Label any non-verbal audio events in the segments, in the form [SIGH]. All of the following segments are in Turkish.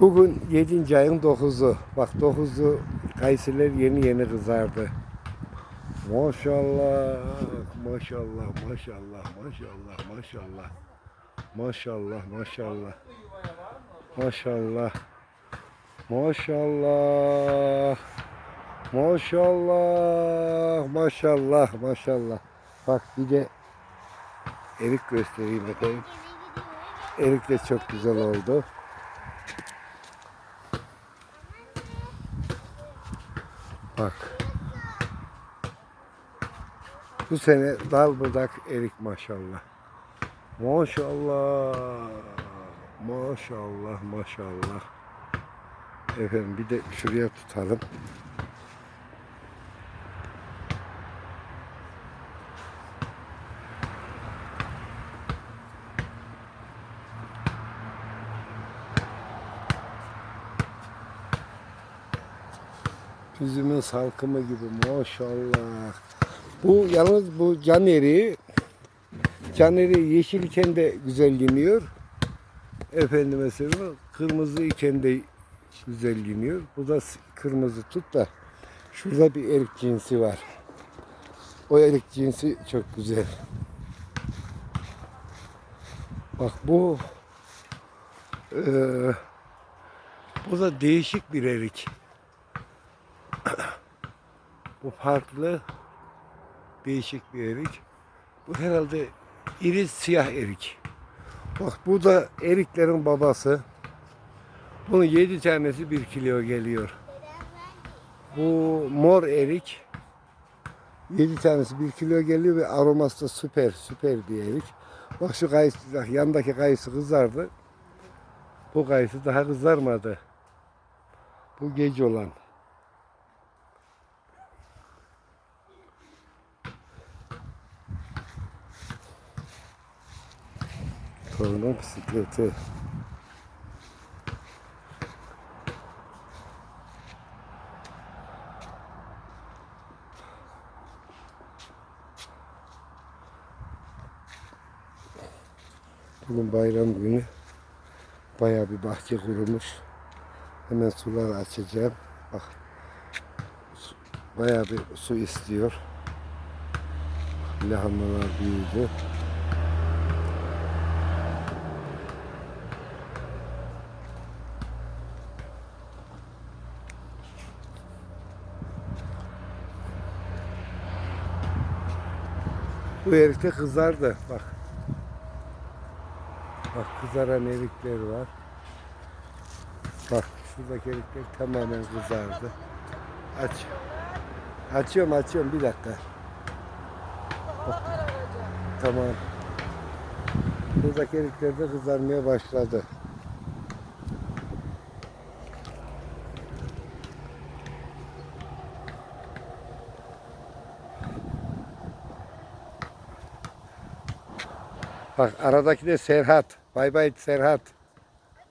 Bugün 7. ayın 9'u. Bak 9'u kayısılar yeni yeni kızardı. Maşallah, maşallah, maşallah, maşallah, maşallah. Maşallah, maşallah. Maşallah. Maşallah. Maşallah, maşallah, maşallah. Bak bir de erik göstereyim bakayım. Erik de çok güzel oldu. Bak. Bu sene dal budak erik maşallah. Maşallah. Maşallah maşallah. Efendim bir de şuraya tutalım. Üzümün salkımı gibi maşallah. Bu yalnız bu can eriği can eriği yeşil iken de güzelleniyor. Efendim mesela kırmızı iken de güzelleniyor. Bu da kırmızı tut da şurada bir erik cinsi var. O erik cinsi çok güzel. Bak bu eee bu da değişik bir erik. Bu farklı değişik bir erik. Bu herhalde iri siyah erik. Bak bu da eriklerin babası. Bunun yedi tanesi bir kilo geliyor. Bu mor erik. Yedi tanesi bir kilo geliyor ve aroması da süper, süper bir erik. Bak şu kayısı, bak yandaki kayısı kızardı. Bu kayısı daha kızarmadı. Bu gece olan. Torunun bisikleti. Bugün bayram günü bayağı bir bahçe kurulmuş. Hemen suları açacağım. Bak bayağı bir su istiyor. Lahanalar büyüdü. Bu erik de kızardı. Bak. Bak kızaran erikler var. Bak şuradaki erikler tamamen kızardı. Aç. Açıyorum açıyorum bir dakika. Bak. Tamam. Buradaki erikler de kızarmaya başladı. Bak aradaki de Serhat. Bay bay Serhat.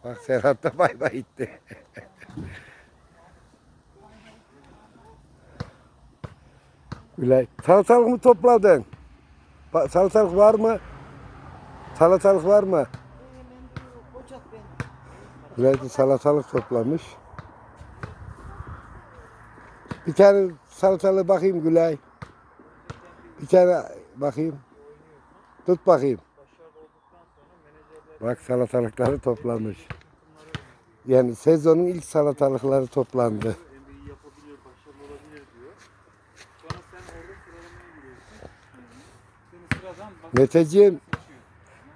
Bak Serhat da bay bay itti. [LAUGHS] Gülay. Salatalık mı topladın? Salatalık var mı? Salatalık var mı? Gülay de salatalık toplamış. Bir tane salatalık bakayım Gülay. Bir tane bakayım. Tut bakayım. Bak salatalıkları toplamış. Yani sezonun ilk salatalıkları toplandı. Meteciğim.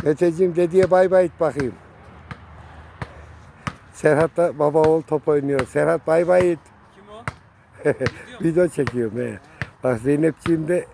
Meteciğim dediye bay bay et bakayım. Serhat da baba oğul top oynuyor. Serhat bay bay et. Kim o? [LAUGHS] Video çekiyorum he. Bak Zeynepciğim de